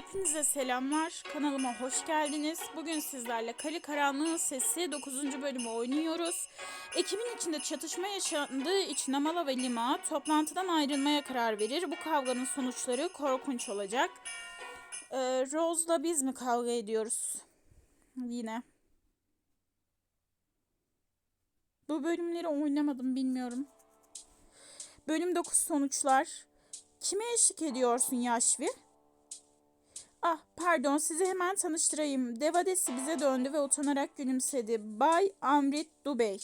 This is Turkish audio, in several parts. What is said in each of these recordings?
Hepinize selamlar. Kanalıma hoş geldiniz. Bugün sizlerle Kali Karanlığın Sesi 9. bölümü oynuyoruz. Ekibin içinde çatışma yaşandığı için Amala ve Lima toplantıdan ayrılmaya karar verir. Bu kavganın sonuçları korkunç olacak. Ee, Rose'la biz mi kavga ediyoruz? Yine. Bu bölümleri oynamadım bilmiyorum. Bölüm 9 sonuçlar. Kime eşlik ediyorsun Yaşvi? Ah pardon sizi hemen tanıştırayım. Devadesi bize döndü ve utanarak gülümsedi. Bay Amrit Dubey.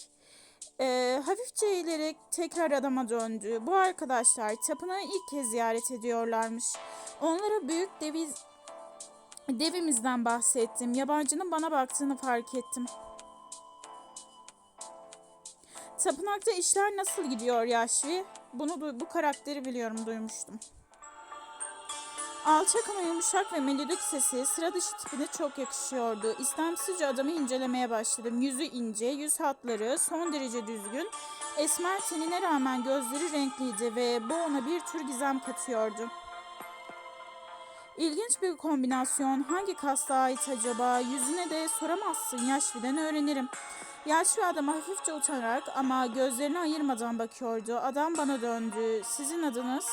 Ee, hafifçe eğilerek tekrar adama döndü. Bu arkadaşlar tapınağı ilk kez ziyaret ediyorlarmış. Onlara büyük deviz devimizden bahsettim. Yabancının bana baktığını fark ettim. Tapınakta işler nasıl gidiyor Yaşvi? Bunu bu karakteri biliyorum duymuştum. Alçak ama yumuşak ve melodik sesi sıra dışı tipine çok yakışıyordu. İstemsizce adamı incelemeye başladım. Yüzü ince, yüz hatları son derece düzgün. Esmer tenine rağmen gözleri renkliydi ve bu ona bir tür gizem katıyordu. İlginç bir kombinasyon. Hangi kasta ait acaba? Yüzüne de soramazsın. Yaşvi'den öğrenirim. Yaşlı adam hafifçe utanarak ama gözlerini ayırmadan bakıyordu. Adam bana döndü. Sizin adınız?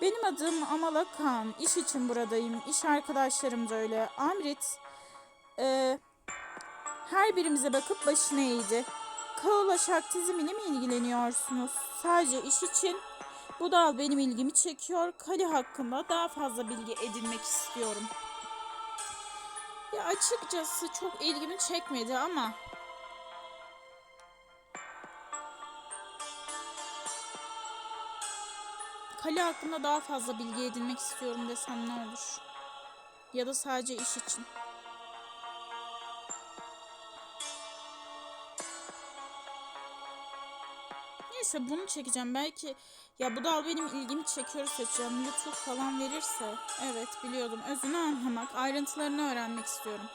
Benim adım Amala Khan. İş için buradayım. İş arkadaşlarım da öyle. Amrit, e, her birimize bakıp başını eğdi. Kaola Şaktizm ile mi ilgileniyorsunuz? Sadece iş için. Bu dal benim ilgimi çekiyor. Kali hakkında daha fazla bilgi edinmek istiyorum. Ya açıkçası çok ilgimi çekmedi ama Kale hakkında daha fazla bilgi edinmek istiyorum desem ne olur? Ya da sadece iş için. Neyse bunu çekeceğim. Belki ya bu dal benim ilgimi çekiyor seçeceğim. YouTube falan verirse. Evet biliyordum. Özünü anlamak, ayrıntılarını öğrenmek istiyorum.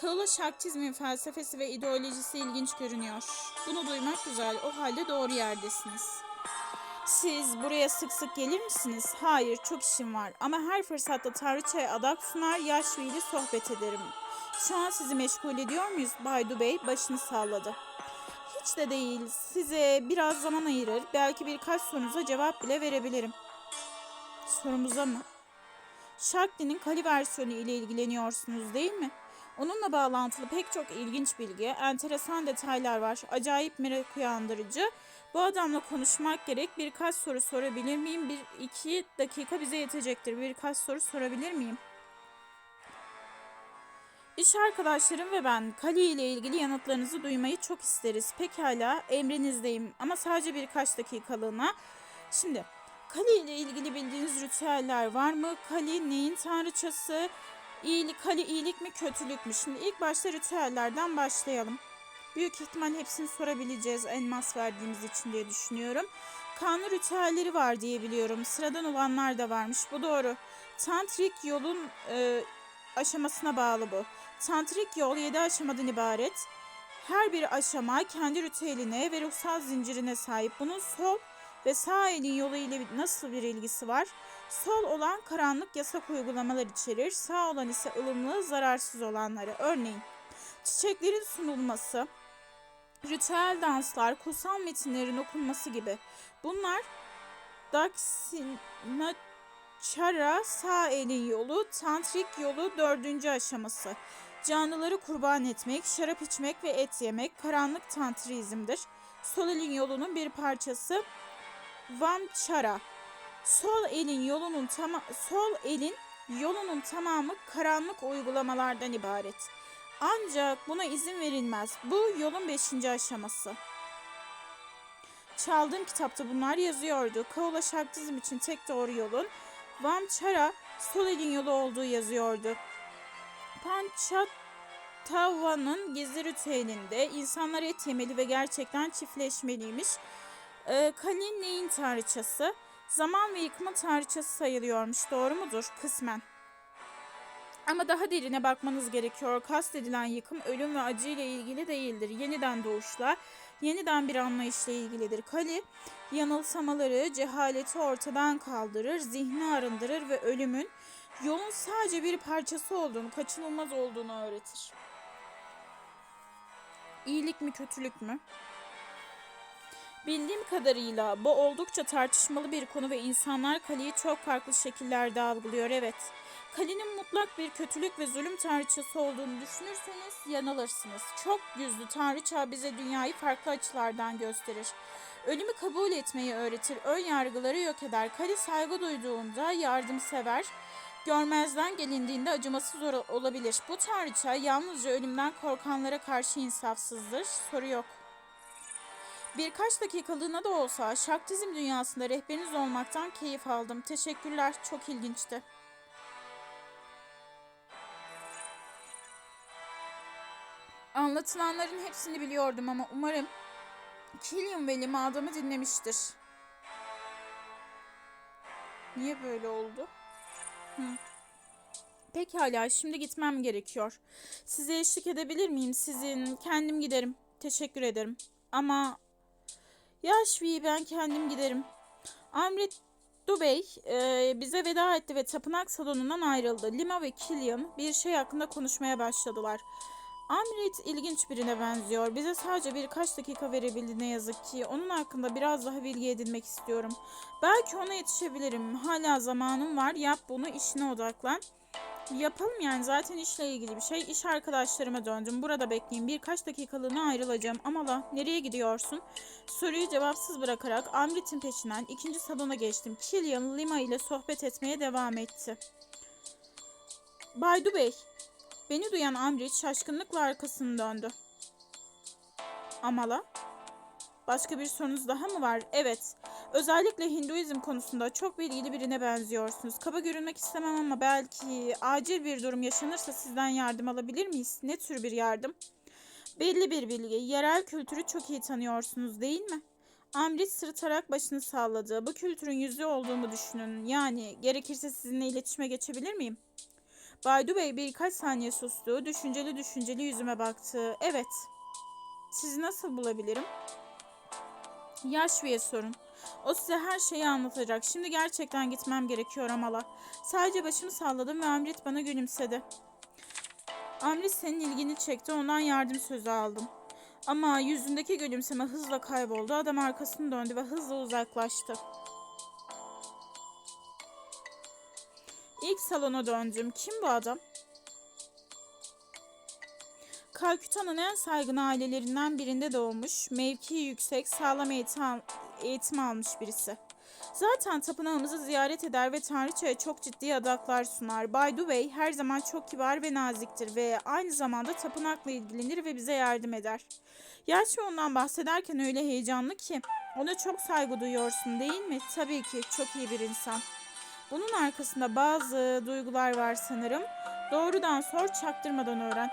Kaola Şaktizmin felsefesi ve ideolojisi ilginç görünüyor. Bunu duymak güzel. O halde doğru yerdesiniz. Siz buraya sık sık gelir misiniz? Hayır, çok işim var. Ama her fırsatta Tanrıçaya adak sunar, Yaşvi sohbet ederim. Şu an sizi meşgul ediyor muyuz? Baydu Bey başını salladı. Hiç de değil. Size biraz zaman ayırır. Belki birkaç sorunuza cevap bile verebilirim. Sorumuza mı? Shakti'nin Kali versiyonu ile ilgileniyorsunuz değil mi? Onunla bağlantılı pek çok ilginç bilgi, enteresan detaylar var. Acayip merak uyandırıcı. Bu adamla konuşmak gerek. Birkaç soru sorabilir miyim? Bir iki dakika bize yetecektir. Birkaç soru sorabilir miyim? İş arkadaşlarım ve ben Kali ile ilgili yanıtlarınızı duymayı çok isteriz. Pekala, emrinizdeyim ama sadece birkaç dakikalığına. Şimdi, Kali ile ilgili bildiğiniz ritüeller var mı? Kali neyin tanrıçası? İyilik, Kali iyilik mi kötülük mü? Şimdi ilk başta ritüellerden başlayalım. Büyük ihtimal hepsini sorabileceğiz elmas verdiğimiz için diye düşünüyorum. Kanlı ritüelleri var diye biliyorum. Sıradan olanlar da varmış. Bu doğru. Tantrik yolun e, aşamasına bağlı bu. Tantrik yol 7 aşamadan ibaret. Her bir aşama kendi ritüeline ve ruhsal zincirine sahip. Bunun sol ve sağ elin yolu ile nasıl bir ilgisi var? Sol olan karanlık yasak uygulamalar içerir. Sağ olan ise ılımlı, zararsız olanları. Örneğin çiçeklerin sunulması, ritüel danslar, kutsal metinlerin okunması gibi. Bunlar Daksinaçara sağ elin yolu, tantrik yolu dördüncü aşaması. Canlıları kurban etmek, şarap içmek ve et yemek karanlık tantrizmdir. Sol elin yolunun bir parçası Vamçara. Sol elin yolunun tama sol elin yolunun tamamı karanlık uygulamalardan ibaret. Ancak buna izin verilmez. Bu yolun beşinci aşaması. Çaldığım kitapta bunlar yazıyordu. Kaola Şaktizm için tek doğru yolun Vamçara sol elin yolu olduğu yazıyordu. Panchatava'nın gizli ritüelinde insanlar et yemeli ve gerçekten çiftleşmeliymiş. Ee, Kalin tanrıçası? Zaman ve yıkımın tanrıçası sayılıyormuş. Doğru mudur? Kısmen. Ama daha derine bakmanız gerekiyor. Kastedilen yıkım ölüm ve acı ile ilgili değildir. Yeniden doğuşla, yeniden bir anlayışla ilgilidir. Kali, yanılsamaları, cehaleti ortadan kaldırır, zihni arındırır ve ölümün yolun sadece bir parçası olduğunu, kaçınılmaz olduğunu öğretir. İyilik mi kötülük mü? Bildiğim kadarıyla bu oldukça tartışmalı bir konu ve insanlar Kali'yi çok farklı şekillerde algılıyor evet. Kali'nin mutlak bir kötülük ve zulüm tanrıçası olduğunu düşünürseniz yanılırsınız. Çok yüzlü tanrıça bize dünyayı farklı açılardan gösterir. Ölümü kabul etmeyi öğretir, ön yargıları yok eder. Kali saygı duyduğunda yardımsever, görmezden gelindiğinde acımasız ol- olabilir. Bu tanrıça yalnızca ölümden korkanlara karşı insafsızdır. Soru yok. Birkaç dakikalığına da olsa şaktizm dünyasında rehberiniz olmaktan keyif aldım. Teşekkürler, çok ilginçti. Anlatılanların hepsini biliyordum ama umarım Killian ve Lima adamı dinlemiştir. Niye böyle oldu? Hı. Pekala, şimdi gitmem gerekiyor. Size eşlik edebilir miyim? Sizin, kendim giderim. Teşekkür ederim. Ama Yaşvi ben kendim giderim. Amrit Dubey e, bize veda etti ve tapınak salonundan ayrıldı. Lima ve Killian bir şey hakkında konuşmaya başladılar. Amrit ilginç birine benziyor. Bize sadece birkaç dakika verebildi ne yazık ki. Onun hakkında biraz daha bilgi edinmek istiyorum. Belki ona yetişebilirim. Hala zamanım var. Yap bunu, işine odaklan. Yapalım yani zaten işle ilgili bir şey. İş arkadaşlarıma döndüm. Burada bekleyin. Birkaç dakikalığına ayrılacağım. Ama la nereye gidiyorsun? Soruyu cevapsız bırakarak Amrit'in peşinden ikinci salona geçtim. Killian Lima ile sohbet etmeye devam etti. Baydu Bey, beni duyan Amrit şaşkınlıkla arkasını döndü. Amala, başka bir sorunuz daha mı var? Evet, özellikle Hinduizm konusunda çok bilgili birine benziyorsunuz. Kaba görünmek istemem ama belki acil bir durum yaşanırsa sizden yardım alabilir miyiz? Ne tür bir yardım? Belli bir bilgi. Yerel kültürü çok iyi tanıyorsunuz değil mi? Amrit sırıtarak başını salladı. Bu kültürün yüzü olduğumu düşünün. Yani gerekirse sizinle iletişime geçebilir miyim? Baydu Bey birkaç saniye sustu. Düşünceli düşünceli yüzüme baktı. Evet. Sizi nasıl bulabilirim? Yaşvi'ye sorun. O size her şeyi anlatacak. Şimdi gerçekten gitmem gerekiyor Amala. Sadece başımı salladım ve Amrit bana gülümsedi. Amrit senin ilgini çekti. Ondan yardım sözü aldım. Ama yüzündeki gülümseme hızla kayboldu. Adam arkasını döndü ve hızla uzaklaştı. İlk salona döndüm. Kim bu adam? Kalküta'nın en saygın ailelerinden birinde doğmuş, mevkii yüksek, sağlam eğitim, al- eğitim almış birisi. Zaten tapınağımızı ziyaret eder ve Tanrıçaya çok ciddi adaklar sunar. Bay Duvey her zaman çok kibar ve naziktir ve aynı zamanda tapınakla ilgilenir ve bize yardım eder. Gerçi ondan bahsederken öyle heyecanlı ki. Ona çok saygı duyuyorsun değil mi? Tabii ki çok iyi bir insan. Bunun arkasında bazı duygular var sanırım. Doğrudan sor, çaktırmadan öğren.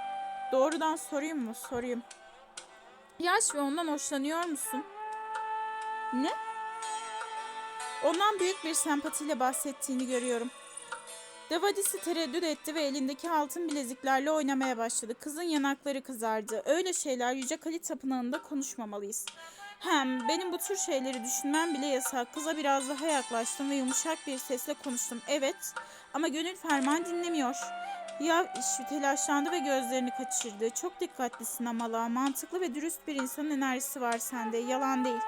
Doğrudan sorayım mı? Sorayım. Yaş ve ondan hoşlanıyor musun? Ne? Ondan büyük bir sempatiyle bahsettiğini görüyorum. Devadisi tereddüt etti ve elindeki altın bileziklerle oynamaya başladı. Kızın yanakları kızardı. Öyle şeyler Yüce Kali Tapınağı'nda konuşmamalıyız. Hem benim bu tür şeyleri düşünmem bile yasak. Kıza biraz daha yaklaştım ve yumuşak bir sesle konuştum. Evet ama gönül ferman dinlemiyor. Ya telaşlandı ve gözlerini kaçırdı. Çok dikkatlisin Amala. Mantıklı ve dürüst bir insanın enerjisi var sende. Yalan değil.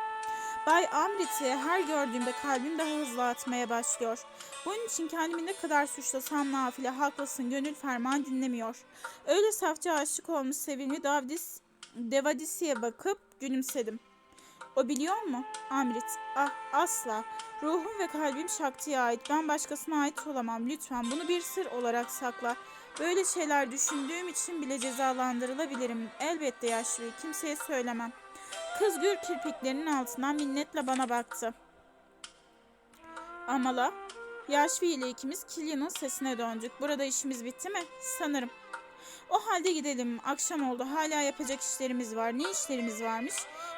Bay Amrit'i her gördüğümde kalbim daha hızlı atmaya başlıyor. Bunun için kendimi ne kadar suçlasam nafile haklısın gönül ferman dinlemiyor. Öyle safça aşık olmuş sevimli Davdis, Devadisi'ye bakıp gülümsedim. O biliyor mu? Amrit. Ah asla. Ruhum ve kalbim Şakti'ye ait. Ben başkasına ait olamam. Lütfen bunu bir sır olarak sakla. Böyle şeyler düşündüğüm için bile cezalandırılabilirim. Elbette yaşlı. Kimseye söylemem. Kız gür kirpiklerinin altından minnetle bana baktı. Amala, Yaşvi ile ikimiz Killian'ın sesine döndük. Burada işimiz bitti mi? Sanırım. O halde gidelim. Akşam oldu. Hala yapacak işlerimiz var. Ne işlerimiz varmış?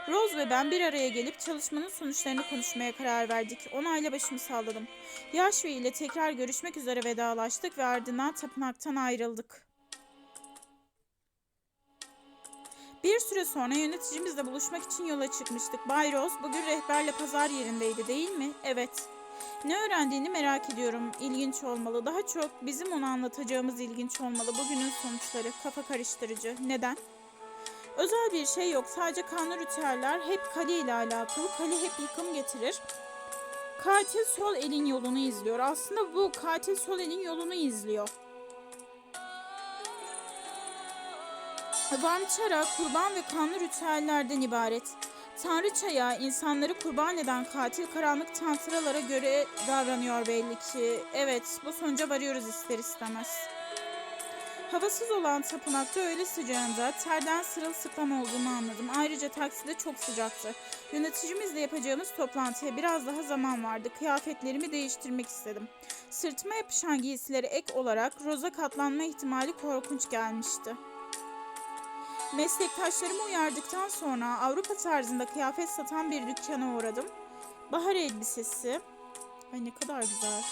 Rose ve ben bir araya gelip çalışmanın sonuçlarını konuşmaya karar verdik. Onayla başımı salladım. Yaşvi ile tekrar görüşmek üzere vedalaştık ve ardından tapınaktan ayrıldık. Bir süre sonra yöneticimizle buluşmak için yola çıkmıştık. Bay Rose bugün rehberle pazar yerindeydi değil mi? Evet. Ne öğrendiğini merak ediyorum. İlginç olmalı. Daha çok bizim ona anlatacağımız ilginç olmalı. Bugünün sonuçları kafa karıştırıcı. Neden? Özel bir şey yok. Sadece kanlı ritüeller hep kale ile alakalı. Kale hep yıkım getirir. Katil sol elin yolunu izliyor. Aslında bu katil sol elin yolunu izliyor. Vançara kurban ve kanlı ritüellerden ibaret. Tanrıçaya insanları kurban eden katil karanlık tantralara göre davranıyor belli ki. Evet, bu sonuca varıyoruz ister istemez. Havasız olan tapınakta öyle sıcağında terden sırılsıklam olduğumu anladım. Ayrıca takside çok sıcaktı. Yöneticimizle yapacağımız toplantıya biraz daha zaman vardı. Kıyafetlerimi değiştirmek istedim. Sırtıma yapışan giysileri ek olarak roza katlanma ihtimali korkunç gelmişti. Meslektaşlarımı uyardıktan sonra Avrupa tarzında kıyafet satan bir dükkana uğradım. Bahar elbisesi. Ay ne kadar güzel.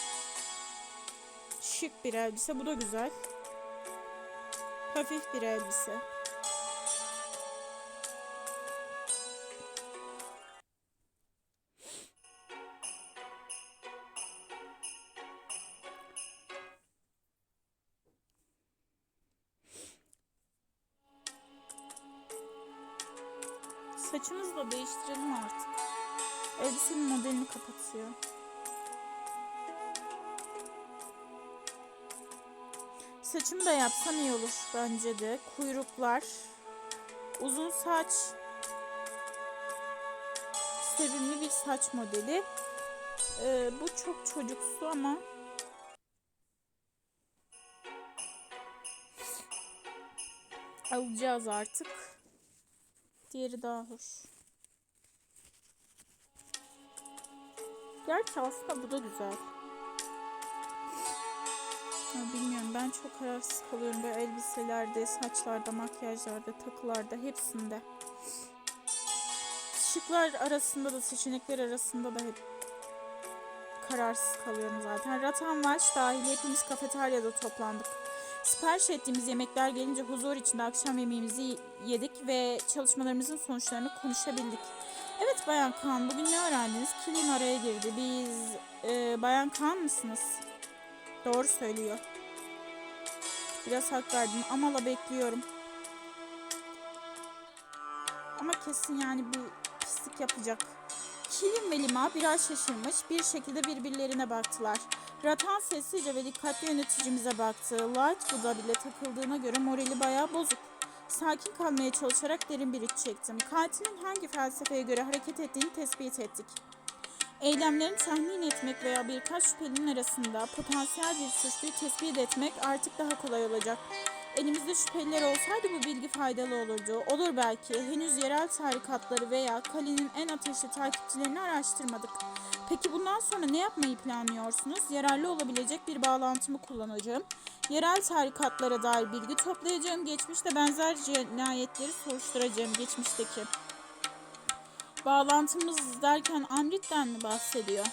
Şık bir elbise. Bu da güzel. Hafif bir elbise. Saçımı da yapsam iyi olur bence de. Kuyruklar, uzun saç, sevimli bir saç modeli. Ee, bu çok çocuksu ama alacağız artık. Diğeri daha hoş. Gerçi aslında bu da güzel. Ya bilmiyorum ben çok kararsız kalıyorum böyle elbiselerde, saçlarda, makyajlarda, takılarda hepsinde. Şıklar arasında da seçenekler arasında da hep kararsız kalıyorum zaten. Ratan Vaç dahil hepimiz kafeteryada toplandık. Sipariş ettiğimiz yemekler gelince huzur içinde akşam yemeğimizi yedik ve çalışmalarımızın sonuçlarını konuşabildik. Evet Bayan Kaan bugün ne öğrendiniz? Kilin araya girdi. Biz e, Bayan Kaan mısınız? Doğru söylüyor. Biraz hak verdim. Amala bekliyorum. Ama kesin yani bir pislik yapacak. Kilin ve Lima biraz şaşırmış bir şekilde birbirlerine baktılar. Ratan sessizce ve dikkatli yöneticimize baktı. Lightwood'a bile takıldığına göre morali bayağı bozuk. Sakin kalmaya çalışarak derin bir iç çektim. Katilin hangi felsefeye göre hareket ettiğini tespit ettik. Eylemlerini tahmin etmek veya birkaç şüphelinin arasında potansiyel bir suçluyu tespit etmek artık daha kolay olacak. Elimizde şüpheliler olsaydı bu bilgi faydalı olurdu. Olur belki. Henüz yerel tarikatları veya Kali'nin en ateşli takipçilerini araştırmadık. Peki bundan sonra ne yapmayı planlıyorsunuz? Yararlı olabilecek bir bağlantımı kullanacağım. Yerel tarikatlara dair bilgi toplayacağım. Geçmişte benzer cinayetleri soruşturacağım geçmişteki. Bağlantımız derken Amrit'ten mi bahsediyor?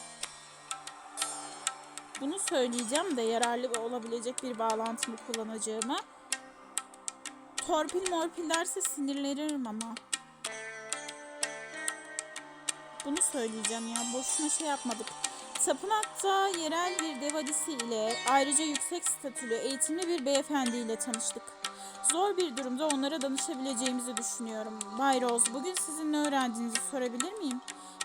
Bunu söyleyeceğim de yararlı olabilecek bir bağlantımı kullanacağımı. Torpil morpil derse sinirlenirim ama. Bunu söyleyeceğim ya. Boşuna şey yapmadık. Tapınakta yerel bir dev hadisi ile ayrıca yüksek statülü eğitimli bir beyefendi ile tanıştık. Zor bir durumda onlara danışabileceğimizi düşünüyorum. Bay Rose, bugün sizin ne öğrendiğinizi sorabilir miyim?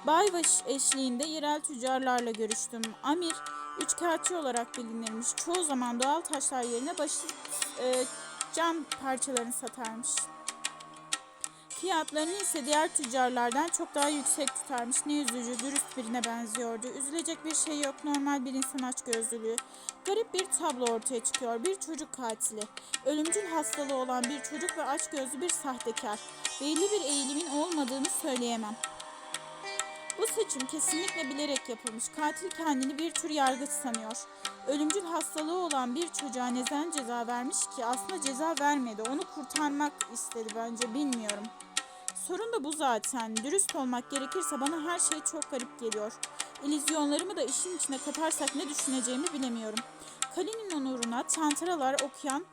Baybaş eşliğinde yerel tüccarlarla görüştüm. Amir, üçkağıtçı olarak bilinirmiş. Çoğu zaman doğal taşlar yerine basit e, cam parçalarını satarmış. Fiyatlarını ise diğer tüccarlardan çok daha yüksek tutarmış. Ne üzücü, dürüst birine benziyordu. Üzülecek bir şey yok, normal bir insan açgözlülüğü. Garip bir tablo ortaya çıkıyor. Bir çocuk katili. Ölümcül hastalığı olan bir çocuk ve açgözlü bir sahtekar. Belli bir eğilimin olmadığını söyleyemem. Bu seçim kesinlikle bilerek yapılmış. Katil kendini bir tür yargıç sanıyor. Ölümcül hastalığı olan bir çocuğa neden ceza vermiş ki? Aslında ceza vermedi. Onu kurtarmak istedi bence bilmiyorum. Sorun da bu zaten. Dürüst olmak gerekirse bana her şey çok garip geliyor. İllüzyonlarımı da işin içine katarsak ne düşüneceğimi bilemiyorum. Kali'nin onuruna tantralar okuyan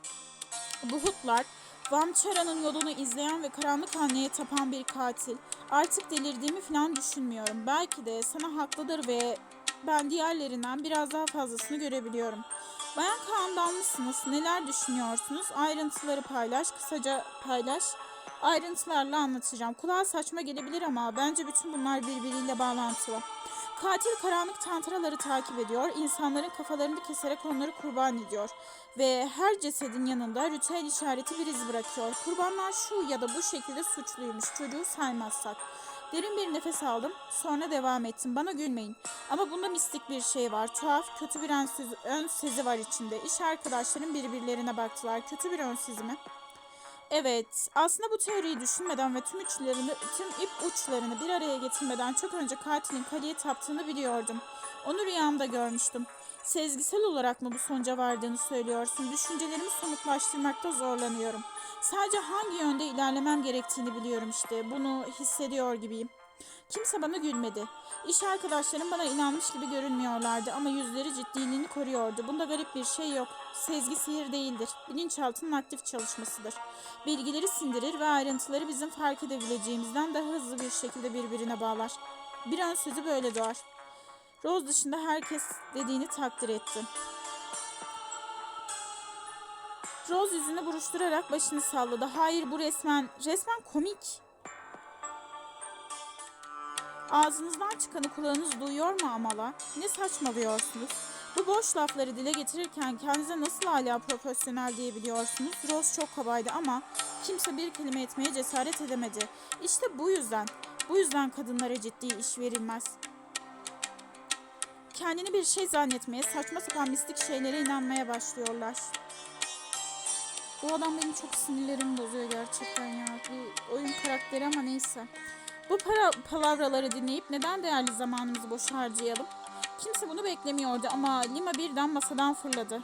buhutlar, Vamçara'nın yolunu izleyen ve karanlık anneye tapan bir katil. Artık delirdiğimi falan düşünmüyorum. Belki de sana haklıdır ve ben diğerlerinden biraz daha fazlasını görebiliyorum. Bayan Kaan'dan mısınız? Neler düşünüyorsunuz? Ayrıntıları paylaş, kısaca paylaş. Ayrıntılarla anlatacağım. Kulağa saçma gelebilir ama bence bütün bunlar birbiriyle bağlantılı. Katil karanlık tantraları takip ediyor, insanların kafalarını keserek onları kurban ediyor ve her cesedin yanında ritüel işareti bir iz bırakıyor. Kurbanlar şu ya da bu şekilde suçluymuş çocuğu saymazsak. Derin bir nefes aldım, sonra devam ettim. Bana gülmeyin. Ama bunda mistik bir şey var. Tuhaf, kötü bir ön sezi, ön sezi var içinde. İş arkadaşlarım birbirlerine baktılar. Kötü bir ön sezi mi? Evet, aslında bu teoriyi düşünmeden ve tüm uçlarını, tüm ip uçlarını bir araya getirmeden çok önce katilin Kali'ye taptığını biliyordum. Onu rüyamda görmüştüm. Sezgisel olarak mı bu sonuca vardığını söylüyorsun? Düşüncelerimi somutlaştırmakta zorlanıyorum. Sadece hangi yönde ilerlemem gerektiğini biliyorum işte. Bunu hissediyor gibiyim. Kimse bana gülmedi. İş arkadaşlarım bana inanmış gibi görünmüyorlardı ama yüzleri ciddiliğini koruyordu. Bunda garip bir şey yok. Sezgi sihir değildir. Bilinçaltının aktif çalışmasıdır. Bilgileri sindirir ve ayrıntıları bizim fark edebileceğimizden daha hızlı bir şekilde birbirine bağlar. Bir ön sözü böyle doğar. Rose dışında herkes dediğini takdir etti. Rose yüzünü buruşturarak başını salladı. Hayır bu resmen, resmen komik. Ağzınızdan çıkanı kulağınız duyuyor mu Amala? Ne saçmalıyorsunuz? Bu boş lafları dile getirirken kendinize nasıl hala profesyonel diyebiliyorsunuz? Rose çok kabaydı ama kimse bir kelime etmeye cesaret edemedi. İşte bu yüzden, bu yüzden kadınlara ciddi iş verilmez. Kendini bir şey zannetmeye, saçma sapan mistik şeylere inanmaya başlıyorlar. Bu adam benim çok sinirlerimi bozuyor gerçekten ya. Bir oyun karakteri ama neyse. Bu para palavraları dinleyip neden değerli zamanımızı boş harcayalım? Kimse bunu beklemiyordu ama Lima birden masadan fırladı.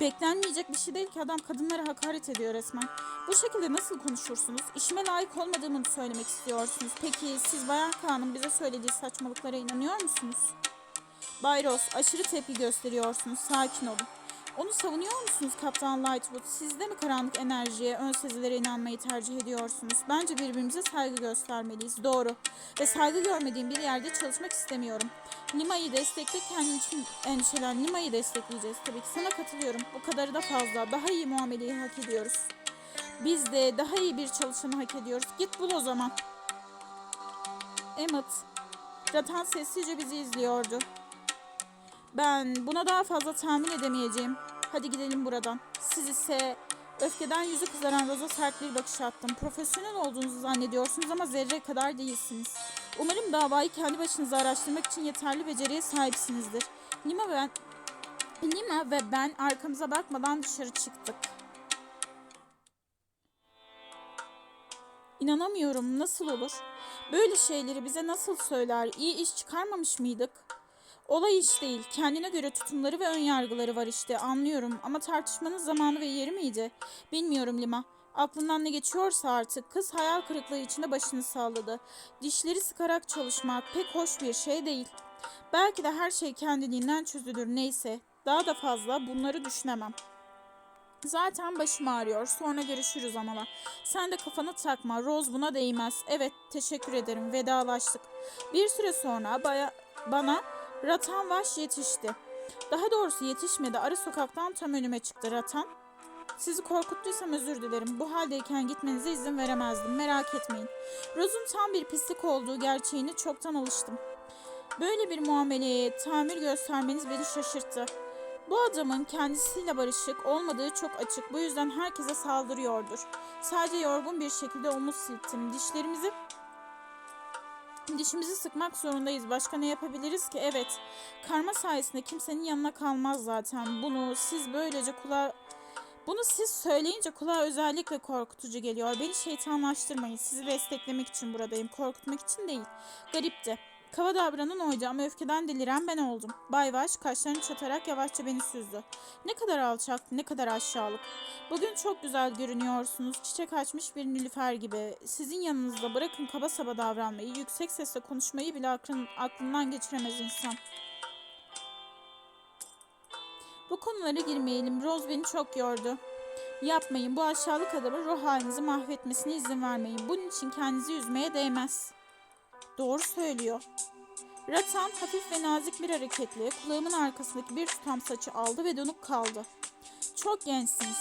Beklenmeyecek bir şey değil ki adam kadınlara hakaret ediyor resmen. Bu şekilde nasıl konuşursunuz? İşime layık olmadığımı mı söylemek istiyorsunuz? Peki siz Bayan Kaan'ın bize söylediği saçmalıklara inanıyor musunuz? Bay Ross aşırı tepki gösteriyorsunuz. Sakin olun. Onu savunuyor musunuz Kaptan Lightwood? Siz de mi karanlık enerjiye, ön sezilere inanmayı tercih ediyorsunuz? Bence birbirimize saygı göstermeliyiz. Doğru. Ve saygı görmediğim bir yerde çalışmak istemiyorum. Nima'yı destekle, kendim için endişelen Nima'yı destekleyeceğiz tabii ki. Sana katılıyorum. Bu kadarı da fazla. Daha iyi muameleyi hak ediyoruz. Biz de daha iyi bir çalışanı hak ediyoruz. Git bul o zaman. Emmett. Ratan sessizce bizi izliyordu. Ben buna daha fazla tahmin edemeyeceğim. Hadi gidelim buradan. Siz ise öfkeden yüzü kızaran Roza sert bir bakış attım. Profesyonel olduğunuzu zannediyorsunuz ama zerre kadar değilsiniz. Umarım davayı kendi başınıza araştırmak için yeterli beceriye sahipsinizdir. Nima ve ben, Nima ve ben arkamıza bakmadan dışarı çıktık. İnanamıyorum. Nasıl olur? Böyle şeyleri bize nasıl söyler? İyi iş çıkarmamış mıydık? Olay iş değil. Kendine göre tutumları ve ön yargıları var işte. Anlıyorum ama tartışmanın zamanı ve yeri miydi? Bilmiyorum Lima. Aklından ne geçiyorsa artık kız hayal kırıklığı içinde başını salladı. Dişleri sıkarak çalışmak pek hoş bir şey değil. Belki de her şey kendiliğinden çözülür neyse. Daha da fazla bunları düşünemem. Zaten başım ağrıyor. Sonra görüşürüz Amala. Sen de kafanı takma. Rose buna değmez. Evet, teşekkür ederim. Vedalaştık. Bir süre sonra baya, bana Ratan Vaş yetişti. Daha doğrusu yetişmedi. Arı sokaktan tam önüme çıktı Ratan. Sizi korkuttuysam özür dilerim. Bu haldeyken gitmenize izin veremezdim. Merak etmeyin. Rose'un tam bir pislik olduğu gerçeğini çoktan alıştım. Böyle bir muameleye tamir göstermeniz beni şaşırttı. Bu adamın kendisiyle barışık olmadığı çok açık. Bu yüzden herkese saldırıyordur. Sadece yorgun bir şekilde omuz silttim. Dişlerimizi Dişimizi sıkmak zorundayız. Başka ne yapabiliriz ki? Evet. Karma sayesinde kimsenin yanına kalmaz zaten. Bunu siz böylece kulağa... Bunu siz söyleyince kulağa özellikle korkutucu geliyor. Beni şeytanlaştırmayın. Sizi desteklemek için buradayım. Korkutmak için değil. Garipti. Kava davranan oydu ama öfkeden deliren ben oldum. Bay Vaş kaşlarını çatarak yavaşça beni süzdü. Ne kadar alçak, ne kadar aşağılık. Bugün çok güzel görünüyorsunuz. Çiçek açmış bir nilüfer gibi. Sizin yanınızda bırakın kaba saba davranmayı, yüksek sesle konuşmayı bile aklın, aklından geçiremez insan. Bu konulara girmeyelim. Rose beni çok yordu. Yapmayın. Bu aşağılık adamın ruh halinizi mahvetmesine izin vermeyin. Bunun için kendinizi üzmeye değmez. Doğru söylüyor. Ratan hafif ve nazik bir hareketle kulağımın arkasındaki bir tutam saçı aldı ve donup kaldı. Çok gençsiniz.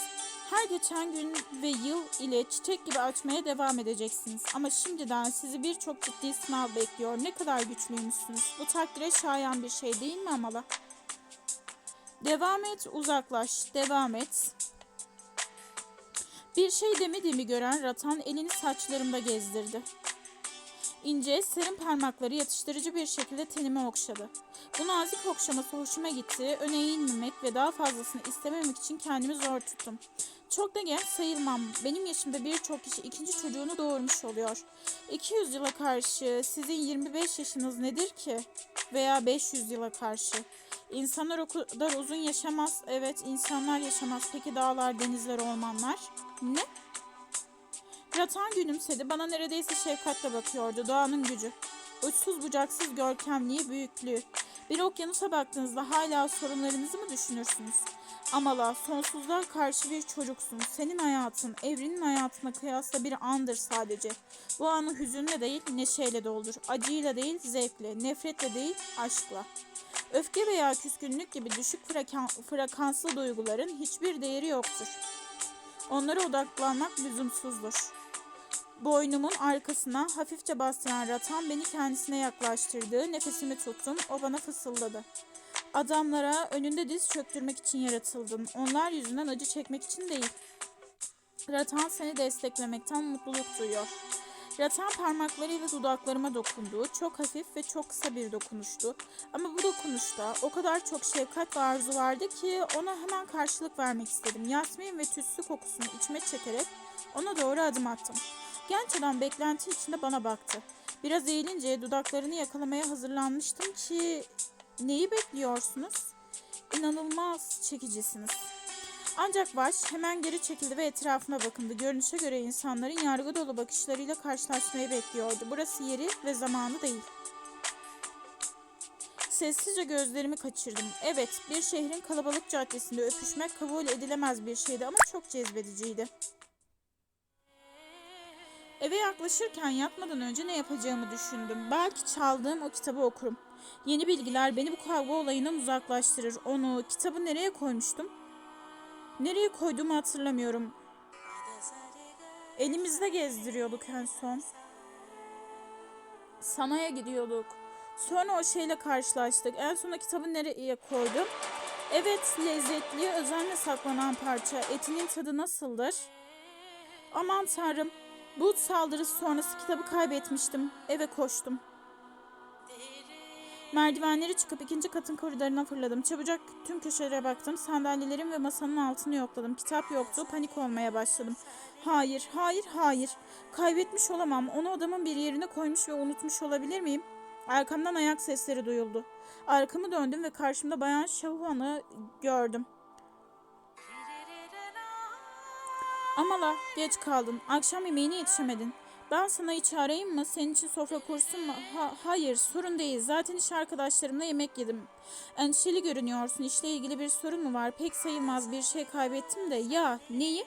Her geçen gün ve yıl ile çiçek gibi açmaya devam edeceksiniz. Ama şimdiden sizi birçok ciddi sınav bekliyor. Ne kadar güçlüymüşsünüz. Bu takdire şayan bir şey değil mi Amala? Devam et, uzaklaş. Devam et. Bir şey demediğimi gören Ratan elini saçlarımda gezdirdi. İnce, serin parmakları yatıştırıcı bir şekilde tenime okşadı. Bu nazik okşaması hoşuma gitti. Öne eğilmemek ve daha fazlasını istememek için kendimi zor tuttum. Çok da genç sayılmam. Benim yaşımda birçok kişi ikinci çocuğunu doğurmuş oluyor. 200 yıla karşı sizin 25 yaşınız nedir ki? Veya 500 yıla karşı. İnsanlar o kadar uzun yaşamaz. Evet, insanlar yaşamaz. Peki dağlar, denizler, ormanlar? Ne? Ratan gülümsedi. Bana neredeyse şefkatle bakıyordu. Doğanın gücü. Uçsuz bucaksız görkemliği, büyüklüğü. Bir okyanusa baktığınızda hala sorunlarınızı mı düşünürsünüz? Amala, sonsuzluğa karşı bir çocuksun. Senin hayatın, evrenin hayatına kıyasla bir andır sadece. Bu anı hüzünle değil, neşeyle doldur. Acıyla değil, zevkle. Nefretle değil, aşkla. Öfke veya küskünlük gibi düşük frekan- frekanslı duyguların hiçbir değeri yoktur. Onlara odaklanmak lüzumsuzdur. Boynumun arkasına hafifçe bastıran ratan beni kendisine yaklaştırdı. Nefesimi tuttum. O bana fısıldadı. Adamlara önünde diz çöktürmek için yaratıldın. Onlar yüzünden acı çekmek için değil. Ratan seni desteklemekten mutluluk duyuyor. Ratan parmaklarıyla dudaklarıma dokundu. Çok hafif ve çok kısa bir dokunuştu. Ama bu dokunuşta o kadar çok şefkat ve arzu vardı ki ona hemen karşılık vermek istedim. Yasmin ve tütsü kokusunu içime çekerek ona doğru adım attım. Genç adam beklenti içinde bana baktı. Biraz eğilince dudaklarını yakalamaya hazırlanmıştım ki neyi bekliyorsunuz? İnanılmaz çekicisiniz. Ancak Vaş hemen geri çekildi ve etrafına bakındı. Görünüşe göre insanların yargı dolu bakışlarıyla karşılaşmayı bekliyordu. Burası yeri ve zamanı değil. Sessizce gözlerimi kaçırdım. Evet, bir şehrin kalabalık caddesinde öpüşmek kabul edilemez bir şeydi ama çok cezbediciydi. Eve yaklaşırken yatmadan önce ne yapacağımı düşündüm. Belki çaldığım o kitabı okurum. Yeni bilgiler beni bu kavga olayından uzaklaştırır. Onu, kitabı nereye koymuştum? Nereye koyduğumu hatırlamıyorum. Elimizde gezdiriyorduk en son. Sanaya gidiyorduk. Sonra o şeyle karşılaştık. En son o kitabı nereye koydum? Evet, lezzetli, özenle saklanan parça. Etinin tadı nasıldır? Aman tanrım. Bu saldırısı sonrası kitabı kaybetmiştim. Eve koştum. Merdivenleri çıkıp ikinci katın koridoruna fırladım. Çabucak tüm köşelere baktım. Sandalyelerin ve masanın altını yokladım. Kitap yoktu. Panik olmaya başladım. Hayır, hayır, hayır. Kaybetmiş olamam. Onu odamın bir yerine koymuş ve unutmuş olabilir miyim? Arkamdan ayak sesleri duyuldu. Arkamı döndüm ve karşımda Bayan Şahuan'ı gördüm. Amala, geç kaldın. Akşam yemeğine yetişemedin. Ben sana hiç arayayım mı? Senin için sofra kursun mu? Ha, hayır, sorun değil. Zaten iş arkadaşlarımla yemek yedim. Endişeli görünüyorsun. İşle ilgili bir sorun mu var? Pek sayılmaz bir şey kaybettim de. Ya, neyi?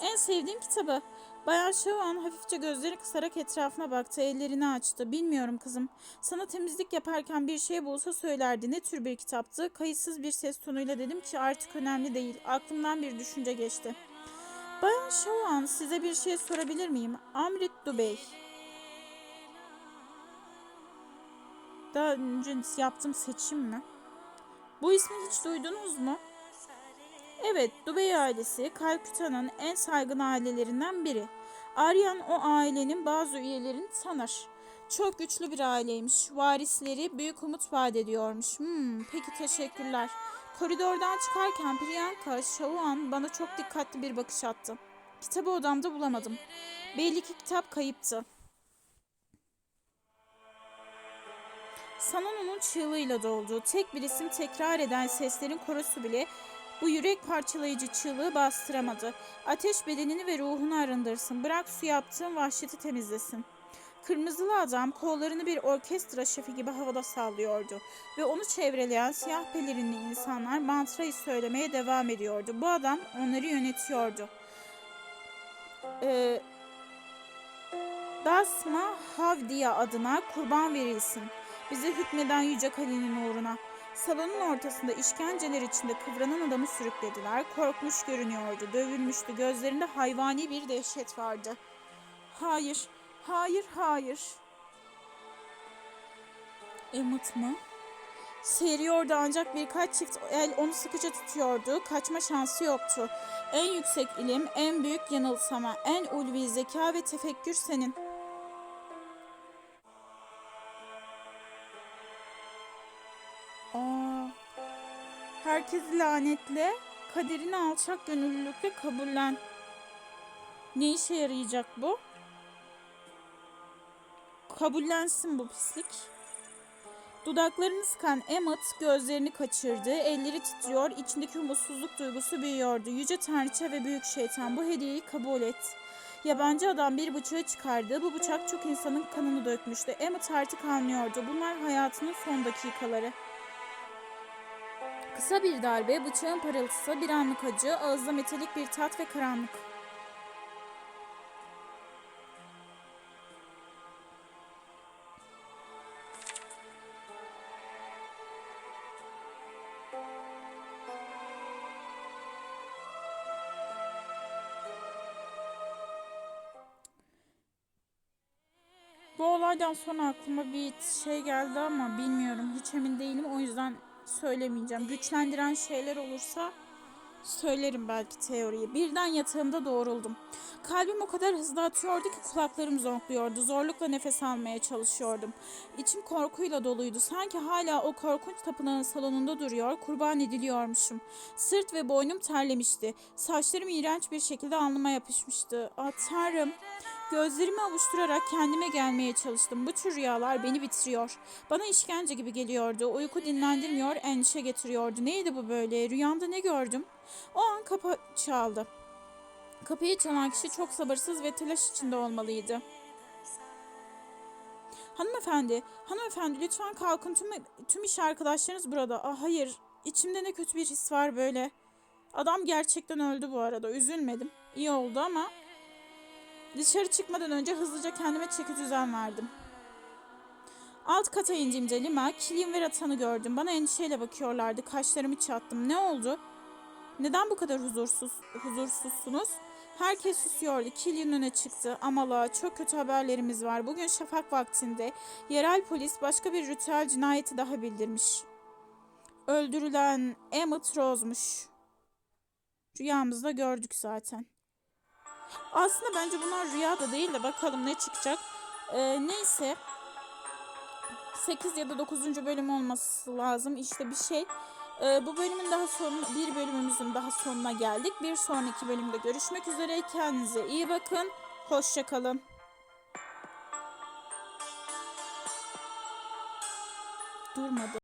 En sevdiğim kitabı. Bayan Şavan hafifçe gözleri kısarak etrafına baktı. Ellerini açtı. Bilmiyorum kızım. Sana temizlik yaparken bir şey bulsa söylerdi. Ne tür bir kitaptı? Kayıtsız bir ses tonuyla dedim ki artık önemli değil. Aklımdan bir düşünce geçti. Bayan Şavan size bir şey sorabilir miyim? Amrit Dubey. Daha önce yaptığım seçim mi? Bu ismi hiç duydunuz mu? Evet, Dubey ailesi Kalküta'nın en saygın ailelerinden biri. Aryan o ailenin bazı üyelerini tanır. Çok güçlü bir aileymiş. Varisleri büyük umut vaat ediyormuş. Hmm, peki teşekkürler. Koridordan çıkarken Priyanka Şahuan bana çok dikkatli bir bakış attı. Kitabı odamda bulamadım. Belli ki kitap kayıptı. Salonunun çığlığıyla doldu. Tek bir isim tekrar eden seslerin korosu bile bu yürek parçalayıcı çığlığı bastıramadı. Ateş bedenini ve ruhunu arındırsın. Bırak su yaptığın vahşeti temizlesin. Kırmızılı adam kollarını bir orkestra şefi gibi havada sallıyordu ve onu çevreleyen siyah pelerinli insanlar mantrayı söylemeye devam ediyordu. Bu adam onları yönetiyordu. Ee, Dasma Havdiya adına kurban verilsin. Bize hükmeden Yüce Kali'nin uğruna. Salonun ortasında işkenceler içinde kıvranan adamı sürüklediler. Korkmuş görünüyordu, dövülmüştü. Gözlerinde hayvani bir dehşet vardı. Hayır, hayır, hayır. Emmet mı? Seyiriyordu ancak birkaç çift el onu sıkıca tutuyordu. Kaçma şansı yoktu. En yüksek ilim, en büyük yanılsama, en ulvi zeka ve tefekkür senin. Aa, herkesi lanetle, kaderini alçak gönüllülükle kabullen. Ne işe yarayacak bu? Kabullensin bu pislik. Dudaklarını sıkan Emmet gözlerini kaçırdı. Elleri titriyor, içindeki umutsuzluk duygusu büyüyordu. Yüce Tanrıça ve Büyük Şeytan bu hediyeyi kabul et. Yabancı adam bir bıçağı çıkardı. Bu bıçak çok insanın kanını dökmüştü. Emmet artık anlıyordu. Bunlar hayatının son dakikaları. Kısa bir darbe, bıçağın parıltısı, bir anlık acı, ağızda metalik bir tat ve karanlık. Olaydan sonra aklıma bir şey geldi ama bilmiyorum. Hiç emin değilim. O yüzden söylemeyeceğim. Güçlendiren şeyler olursa söylerim belki teoriyi. Birden yatağımda doğruldum. Kalbim o kadar hızlı atıyordu ki kulaklarım zonkluyordu. Zorlukla nefes almaya çalışıyordum. İçim korkuyla doluydu. Sanki hala o korkunç tapınağın salonunda duruyor, kurban ediliyormuşum. Sırt ve boynum terlemişti. Saçlarım iğrenç bir şekilde alnıma yapışmıştı. Ah. Gözlerimi avuşturarak kendime gelmeye çalıştım. Bu tür rüyalar beni bitiriyor. Bana işkence gibi geliyordu. Uyku dinlendirmiyor, endişe getiriyordu. Neydi bu böyle? Rüyamda ne gördüm? O an kapı çaldı. Kapıyı çalan kişi çok sabırsız ve telaş içinde olmalıydı. Hanımefendi, hanımefendi lütfen kalkın. Tüm, tüm iş arkadaşlarınız burada. Ah hayır, içimde ne kötü bir his var böyle. Adam gerçekten öldü bu arada. Üzülmedim. İyi oldu ama Dışarı çıkmadan önce hızlıca kendime çeki düzen verdim. Alt kata indiğimde Lima, Killian ve Ratan'ı gördüm. Bana endişeyle bakıyorlardı. Kaşlarımı çattım. Ne oldu? Neden bu kadar huzursuz, huzursuzsunuz? Herkes susuyordu. Killian öne çıktı. Amala çok kötü haberlerimiz var. Bugün şafak vaktinde yerel polis başka bir ritüel cinayeti daha bildirmiş. Öldürülen Emmett Rose'muş. Rüyamızda gördük zaten. Aslında bence bunlar rüya da değil de bakalım ne çıkacak. Ee, neyse. 8 ya da 9. bölüm olması lazım. İşte bir şey. Ee, bu bölümün daha son bir bölümümüzün daha sonuna geldik. Bir sonraki bölümde görüşmek üzere. Kendinize iyi bakın. Hoşçakalın. Durmadı.